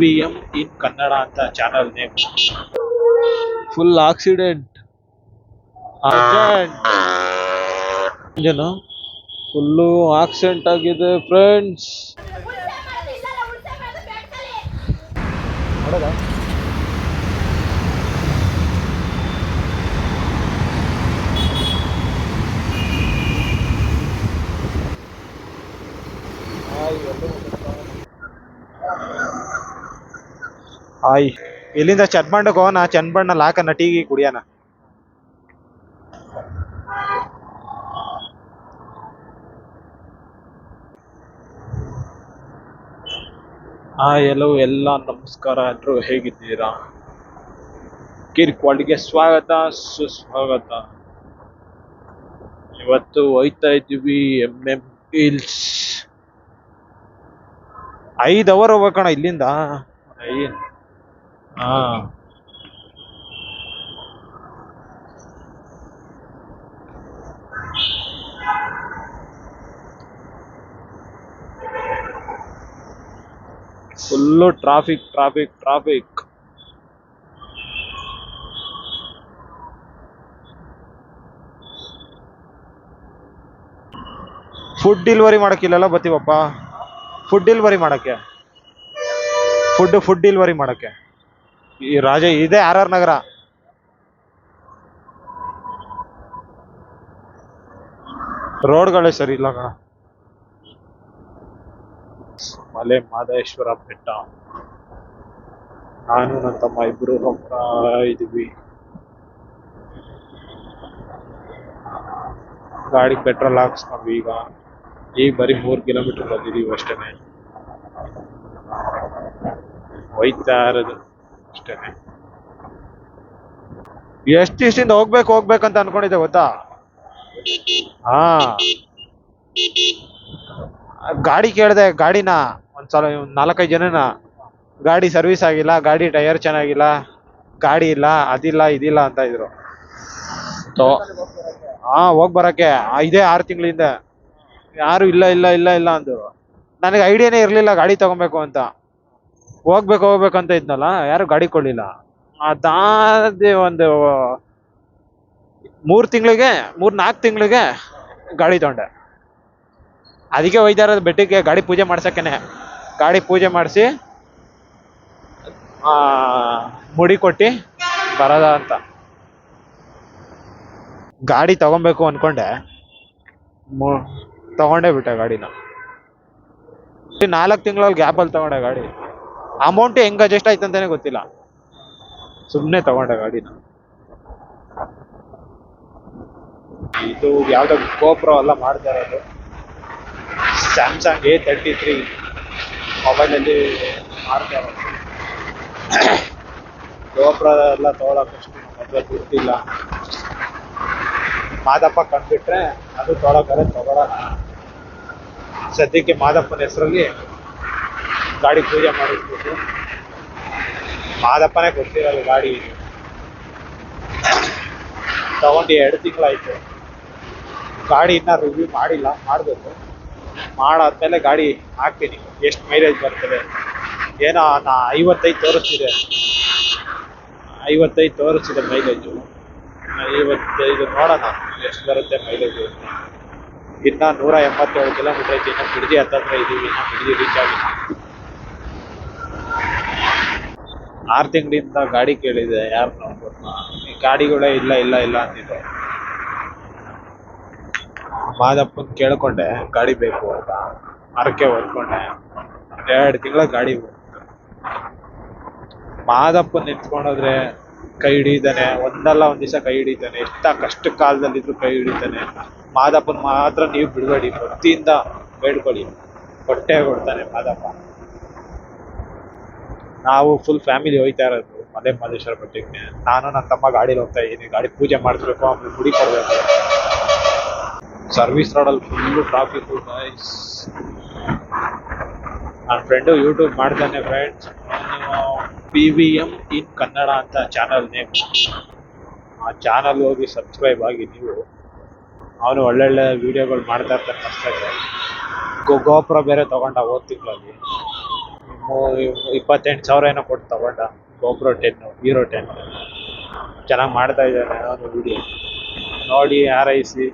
V M in Kannada ಅಂತ channel name full accident ಏನು full accident ಆಗಿದೆ ಫ್ರೆಂಡ್ಸ್ ಹಾಯ್ ಇಲ್ಲಿಂದ ಚನ್ಬಂಡಕ್ಕೆ ಹೋಗೋಣ ಚನ್ಬಣ್ಣಲ್ಲಿ ಹಾಕನ ಟೀಗಿ ಕುಡಿಯೋಣ. ಆ ಎಲ್ಲೋ ಎಲ್ಲ ನಮಸ್ಕಾರ ಎಲ್ಲರೂ ಹೇಗಿದ್ದೀರಾ? ಕಿರ್ಕ್ವಾಲ್ಗೆ ಸ್ವಾಗತ ಸುಸ್ವಾಗತ. ಇವತ್ತು ಹೋಯ್ತಾ ಇದ್ದೀವಿ ಎಂ ಎಂ ಹಿಲ್ಸ್ ಐದು ಅವರ್ ಹೋಗ್ಬೇಕಣ ಇಲ್ಲಿಂದ. ಐ ಹಾ. Full traffic traffic traffic food delivery ಮಾಡೋಕ್ಕಿಲ್ಲಲ್ಲ ಬತ್ತೀವಪ್ಪ? ಫುಡ್ ಡೆಲಿವರಿ ಮಾಡೋಕ್ಕೆ? ಫುಡ್ ಫುಡ್ ಡೆಲಿವರಿ ಮಾಡಕ್ಕೆ? ಈ ರಾಜ ಇದೆ ಆರ್ ಆರ್ ನಗರ. ರೋಡ್ಗಳೇ ಸರಿ ಇಲ್ಲ ಮಲೆ ಮಾದೇಶ್ವರ ಬೆಟ್ಟ. ನಾನು, ನನ್ನ ತಮ್ಮ ಇಬ್ರು ಹೋಗ್ತಾ ಇದೀವಿ ಗಾಡಿ ಪೆಟ್ರೋಲ್ ಹಾಕ್ಸ್ಕೊಂಡ್ವಿ ಈಗ. ಈಗ ಬರೀ ಮೂರ್ ಕಿಲೋಮೀಟರ್ ಬಂದಿದೀವಿ ಅಷ್ಟೇನೆ. ಹೋಯ್ತಾ ಇರೋದು ಅಷ್ಟೇನೆ. ಎಷ್ಟು ಇಷ್ಟಿಂದ ಹೋಗ್ಬೇಕು ಅಂತ ಅನ್ಕೊಂಡಿದ್ದೆ ಗೊತ್ತಾ? ಹಾ. ಗಾಡಿ ಕೇಳಿದೆ ಗಾಡಿನ ಒಂದ್ಸಲ ಒಂದ್ ನಾಲ್ಕೈದು ಜನನ. ಗಾಡಿ ಸರ್ವಿಸ್ ಆಗಿಲ್ಲ ಗಾಡಿ ಟೈರ್ ಚೆನ್ನಾಗಿಲ್ಲ ಗಾಡಿ ಇಲ್ಲ ಅದಿಲ್ಲ ಇದಿಲ್ಲ ಅಂತ ಇದ್ರು. ತೋ. ಹಾ ಹೋಗ್ ಬರಕ್ಕೆ. ಇದೇ ಆರು ತಿಂಗಳಿಂದ. ಯಾರು ಇಲ್ಲ ಇಲ್ಲ ಇಲ್ಲ ಇಲ್ಲ ಅಂದ್ರು. ನನಗೆ ಐಡಿಯಾನೇ ಇರ್ಲಿಲ್ಲ ಗಾಡಿ ತಗೊಬೇಕು ಅಂತ. ಹೋಗ್ಬೇಕು ಹೋಗ್ಬೇಕು ಅಂತ ಇದ್ನಲ್ಲ, ಯಾರು ಗಾಡಿ ಕೊಡ್ಲಿಲ್ಲ. ಅದಾದ ಒಂದು ಮೂರ್ ತಿಂಗಳಿಗೆ, ಮೂರ್ ನಾಲ್ಕು ತಿಂಗಳಿಗೆ ಗಾಡಿ ತಗೊಂಡೆ. ಅದಕ್ಕೆ ಇರೋದು ಬೆಟ್ಟಕ್ಕೆ ಗಾಡಿ ಪೂಜೆ ಮಾಡ್ಸಕ್ಕೇನೆ. ಗಾಡಿ ಪೂಜೆ ಮಾಡಿಸಿ ಮುಡಿ ಕೊಟ್ಟು ಬರದ ಅಂತ. ಗಾಡಿ ತಗೊಬೇಕು ಅನ್ಕೊಂಡೆ. ತಗೊಂಡೇ ಬಿಟ್ಟೆ ಗಾಡಿನ. ನಾಲ್ಕು ತಿಂಗಳಲ್ಲಿ ಗ್ಯಾಪಲ್ಲಿ ತಗೊಂಡೆ ಗಾಡಿ. ಅಮೌಂಟ್ ಹೆಂಗ್ ಅಡ್ಜಸ್ಟ್ ಆಯ್ತು ಅಂತಾನೆ ಗೊತ್ತಿಲ್ಲ. ಸುಮ್ಮನೆ ತಗೊಂಡೆ ಗಾಡಿನ. ಇದು ಯಾವ್ದೋ ಗೋಪ್ರೋ ಎಲ್ಲ ಮಾಡ್ತಾ ಇರೋದು. ಸ್ಯಾಮ್ಸಂಗ್ ಎ ತರ್ಟಿ ತ್ರೀ ಮೊಬೈಲಲ್ಲಿ ಮಾಡ್ತಾ ಇರೋದು. ಗೋಪ್ರೋ ಎಲ್ಲ ತೊಗೊಳಕ್ಕಷ್ಟು ಮೊದಲು ಗೊತ್ತಿಲ್ಲ. ಮಾದಪ್ಪ ಕಂಡ್ಬಿಟ್ರೆ ಅದು ತೊಗೊಳಕ್ಕಾದ್ರೆ ತಗೊಳೋಣ ಸದ್ಯಕ್ಕೆ ಮಾದಪ್ಪನ ಹೆಸರಲ್ಲಿ ಗಾಡಿ ಪೂಜೆ ಮಾಡಿಸ್ಬಿಟ್ಟು. ಮಾದಪ್ಪನೇ ಕೊಡ್ತಿರಲ್ಲ ಗಾಡಿ. ತಗೊಂಡು ಎರಡು ತಿಂಗಳಾಯ್ತು. ಗಾಡಿ ಇನ್ನ ರಿವ್ಯೂ ಮಾಡಿಲ್ಲ, ಮಾಡಬೇಕು. ಮಾಡಾದ್ಮೇಲೆ ಗಾಡಿ ಹಾಕ್ತೀನಿ. ಎಷ್ಟು ಮೈಲೇಜ್ ಬರ್ತದೆ? ಏನೋ ನಾ ಐವತ್ತೈದು ತೋರಿಸ್ತಿದೆ. ಐವತ್ತೈದು ತೋರಿಸ್ತಿದೆ ಮೈಲೇಜು ಐವತ್ತೈದು ನೋಡೋಣ ಎಷ್ಟು ಬರುತ್ತೆ ಮೈಲೇಜು ಇನ್ನ ನೂರ ಎಂಬತ್ತೇಳು ಕಿಲೋಮೀಟರ್ ಐತಿ. ಇನ್ನೂ ಬಿಡದಿ ಹತ್ತತ್ರ ಇದೀವಿ. ಇನ್ನೂ ಬಿಡದಿ ರೀಚ್ ಆಗಿಲ್ಲ. ಆರು ತಿಂಗಳಿಂದ ಗಾಡಿ ಕೇಳಿದೆ, ಯಾರು ಈ ಗಾಡಿಗಳೇ ಇಲ್ಲ ಇಲ್ಲ ಇಲ್ಲ ಅಂತಿದ್ರು ಮಾದಪ್ಪನ್ ಕೇಳ್ಕೊಂಡೆ, ಗಾಡಿ ಬೇಕು ಅಂತ. ಹರಕೆ ಹೊತ್ಕೊಂಡೆ. ಎರಡು ತಿಂಗಳ ಗಾಡಿ ಬಂತು. ಮಾದಪ್ಪನ್ ನಿಂತ್ಕೊಂಡೋದ್ರೆ ಕೈ ಹಿಡಿತಾನೆ, ಒಂದಲ್ಲ ಒಂದ್ ದಿವಸ ಕೈ ಹಿಡಿತಾನೆ ಎಷ್ಟ ಕಷ್ಟ ಕಾಲದಲ್ಲಿದ್ರು ಕೈ ಹಿಡಿತಾನೆ. ಮಾದಪ್ಪನ್ ಮಾತ್ರ ನೀವು ಬಿಡಬೇಡಿ ಭಕ್ತಿಯಿಂದ ಬೇಡ್ಕೊಳ್ಳಿ. ಹೊಟ್ಟೆ ಕೊಡ್ತಾನೆ ಮಾದಪ್ಪ. ನಾವು ಫುಲ್ ಫ್ಯಾಮಿಲಿ ಹೋಯ್ತಾ ಇರೋದು. ಮಲೆ ಮಹದೇಶ್ವರ ಬೆಟ್ಟಕ್ಕೆ. ನಾನು ನನ್ನ ತಮ್ಮ ಗಾಡಿಲಿ ಹೋಗ್ತಾ ಇದ್ದೀನಿ. ಗಾಡಿ ಪೂಜೆ ಮಾಡಿಸ್ಬೇಕು, ಆಮೇಲೆ ಗುಡಿ ಕೊಡ್ಬೇಕು ಸರ್ವಿಸ್ ರೋಡಲ್ಲಿ ಫುಲ್ಲು ಟ್ರಾಫಿಕ್ ನನ್ನ ಫ್ರೆಂಡು ಯೂಟ್ಯೂಬ್ ಮಾಡ್ತಾನೆ friends P V M in Kannada ಅಂತ ಚಾನಲ್ ನೇಮ್ ಆ ಚಾನಲ್ ಹೋಗಿ ಸಬ್ಸ್ಕ್ರೈಬ್ ಆಗಿ ನೀವು. ಅವನು ಒಳ್ಳೊಳ್ಳೆ ವಿಡಿಯೋಗಳು ಮಾಡ್ತಾ ಇರ್ತಾನೆ ಗೋ ಗೋಪುರ ಬೇರೆ ತಗೊಂಡ ಹೋದ ತಿಂಗಳಲ್ಲಿ. ಇಪ್ಪತ್ತೆಂಟು ಸಾವಿರ ಏನೋ ಕೊಟ್ಟು ತಗೊಂಡ ಗೋಪ್ರೋ ಟೆನ್ ಹೀರೋ ಟೆನ್ ಚೆನ್ನಾಗಿ ಮಾಡ್ತಾ ಇದ್ದಾನೆ ಅವನು ವಿಡಿಯೋ ನೋಡಿ, ಹಾರೈಸಿ.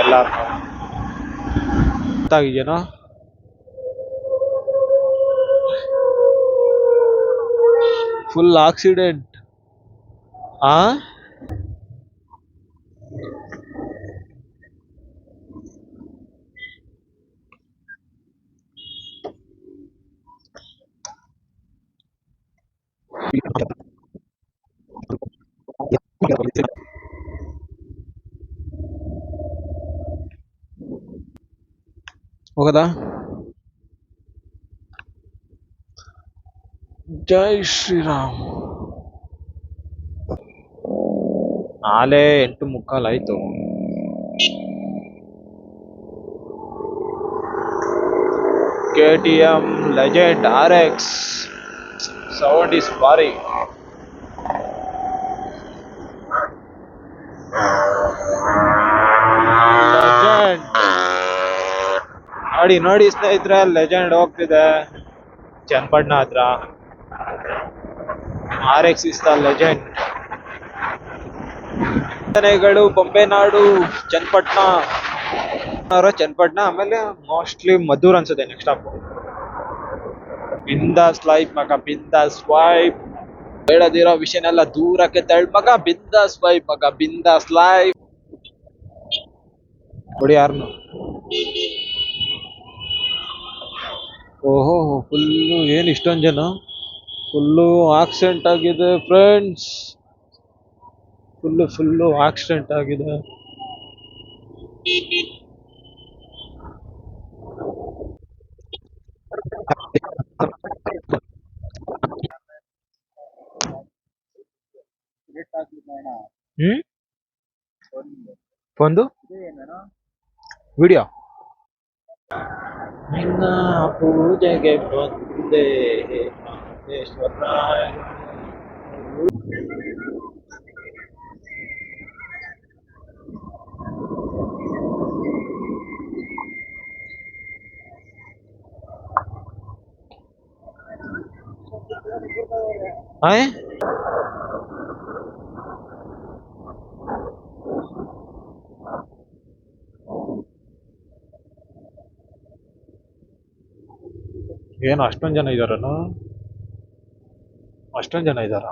ಎಲ್ಲ ಗೊತ್ತಾಗಿದೆಯೇನೋ? ಫುಲ್ ಆಕ್ಸಿಡೆಂಟ್ ಆ? ಹೋಗದಾ? ಜೈ ಶ್ರೀರಾಮ್. ಆಲೆ ಎಂಟು ಮುಕ್ಕಾಲ್ ಆಯ್ತು. K T M legend R X. Sound is legend. ನೋಡಿ ನೋಡಿ ಸ್ನೇಹಿತರೆ ಲೆಜೆಂಡ್ ಹೋಗ್ತಿದೆ. ಚನ್ನಪಟ್ಟಣ ಹತ್ರ. R X is the legend ಮನೆಗಳು ಬೊಂಬೆನಾಡು ಚನ್ನಪಟ್ಟಣ. ಚನ್ನಪಟ್ಟಣ, ಆಮೇಲೆ ಮೋಸ್ಟ್ಲಿ ಮದ್ದೂರ್ ಅನ್ಸುತ್ತೆ ನೆಕ್ಸ್ಟ್ ಸ್ಟಾಪ್ ಬಿಂದಾಸ್ ಲೈಫ್ ಮಗ ಬಿಂದಾಸ್ ವೈಫ್ ಬೇಡದಿರೋ ವಿಷಯನೆಲ್ಲ ದೂರಕ್ಕೆ ತಳ್ ಮಗ ಬಿಂದಾಸ್ ವೈಫ್ ಮಗ ಬಿಂದಾಸ್ ಲೈಫ್ ನೋಡಿ ಯಾರನ್ನು? ಓಹೋ, ಫುಲ್ಲು ಏನು ಇಷ್ಟೊಂದು ಜನ? ಫುಲ್ಲು ಆಕ್ಸಿಡೆಂಟ್ ಆಗಿದೆ ಫ್ರೆಂಡ್ಸ್ ಫುಲ್ಲು ಫುಲ್ಲು ಆಕ್ಸಿಡೆಂಟ್ ಆಗಿದೆ. ಹ್ಮ್? ಫೋನ್ದು. ವಿಡಿಯೋ. ನಿನ್ನ ಪೂಜೆಗೆ ಬಂದೆ. ಮಹೇಶ್ವರ ಆಯ್ ಏನು ಅಷ್ಟೊಂದು ಜನ ಇದಾರನು? ಅಷ್ಟೊಂದು ಜನ ಇದಾರ?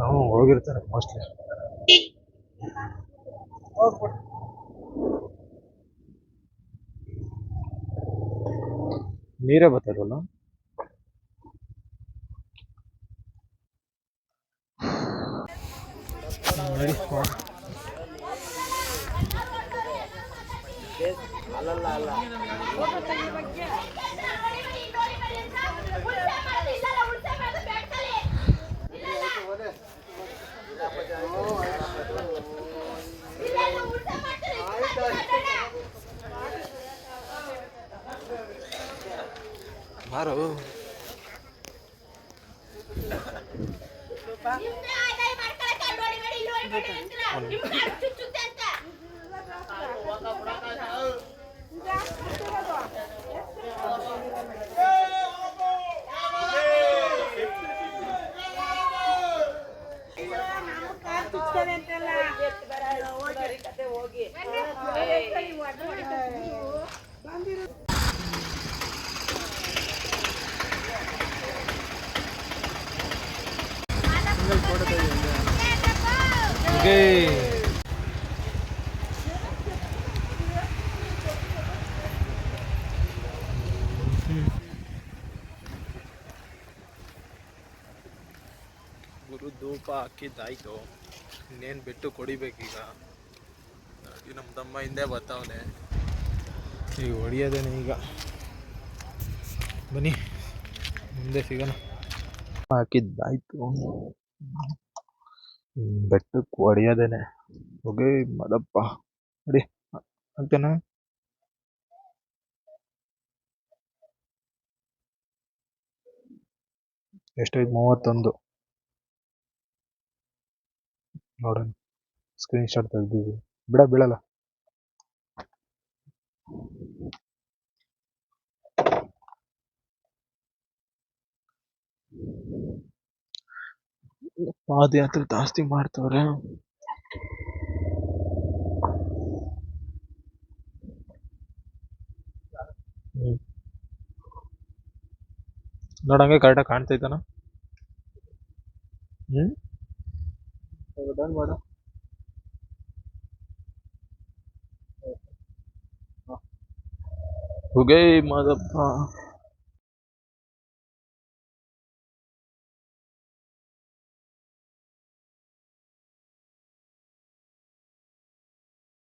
ಹ್ಞೂ ಹೋಗಿರ್ತಾರೆ ಮೋಸ್ಟ್ಲಿ ನೀರೇ ಬರ್ತಾರಲ್ಲ ನೋಡಿ ಮಾರು ಗುರು ಧೂಪ ಹಾಕಿದ್ದಾಯ್ತು. ಇನ್ನೇನು ಬಿಟ್ಟು ಕೊಡಿಬೇಕೀಗ? ನಮ್ಮ ತಮ್ಮ ಹಿಂದೆ ಬರ್ತಾವನೆ ಈಗ ಹೊಡಿಯೋದೇನೆ ಈಗ. ಬನ್ನಿ, ಮುಂದೆ ಸಿಗೋಣ. ಹಾಕಿದ್ದಾಯ್ತು. ಬೆಟ್ಟಕ್ಕೆ ಹೊಡಿಯೋದೇನೆ ಹೊಗೆ ಮದಪ್ಪ. ಹೊಡಿ ಅಂತೇನ ಎಷ್ಟೈತ್ ಮೂವತ್ತೊಂದು. ನೋಡೋಣ ಸ್ಕ್ರೀನ್ ಶಾಟ್ ತೆಗ್ದೀವಿ ಬಿಡ ಬೀಳಲ್ಲ. ಪಾದಯಾತ್ರೆ ಜಾಸ್ತಿ ಮಾಡ್ತವ್ರೆ. ನೋಡಂಗೆ ಕರೆಕ್ಟಾಗಿ ಕಾಣ್ತೈತನ ಹ್ಮ್? ಹುಗೈ ಮಾದಪ್ಪ.